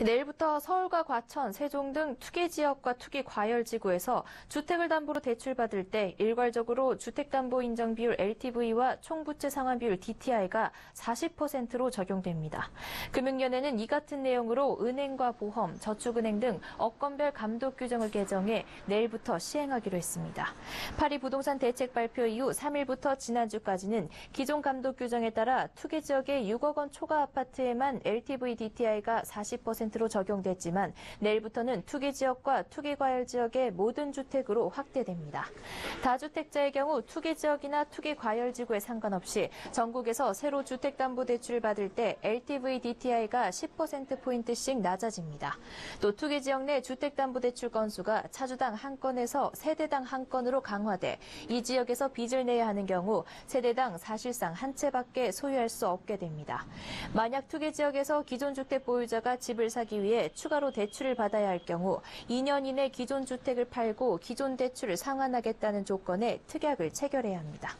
내일부터 서울과 과천, 세종 등 투기 지역과 투기 과열 지구에서 주택을 담보로 대출받을 때 일괄적으로 주택담보 인정 비율 LTV와 총부채 상환 비율 DTI가 40%로 적용됩니다. 금융위원회는 이 같은 내용으로 은행과 보험, 저축은행 등 업권별 감독 규정을 개정해 내일부터 시행하기로 했습니다. 파리 부동산 대책 발표 이후 3일부터 지난주까지는 기존 감독 규정에 따라 투기 지역의 6억 원 초과 아파트에만 LTV DTI가 40%로 적용됐지만 내일부터는 투기 지역과 투기 과열 지역의 모든 주택으로 확대됩니다. 다주택자의 경우 투기 지역이나 투기 과열 지구에 상관없이 전국에서 새로 주택담보대출을 받을 때 LTV DTI가 10%포인트씩 낮아집니다. 또 투기 지역 내 주택담보대출 건수가 차주당 한 건에서 세대당 한 건으로 강화돼 이 지역에서 빚을 내야 하는 경우 세대당 사실상 한 채밖에 소유할 수 없게 됩니다. 만약 투기 지역에서 기존 주택 보유자가 집을 사기 위해 추가로 대출을 받아야 할 경우 2년 이내 기존 주택을 팔고 기존 대출을 상환하겠다는 조건에 특약을 체결해야 합니다.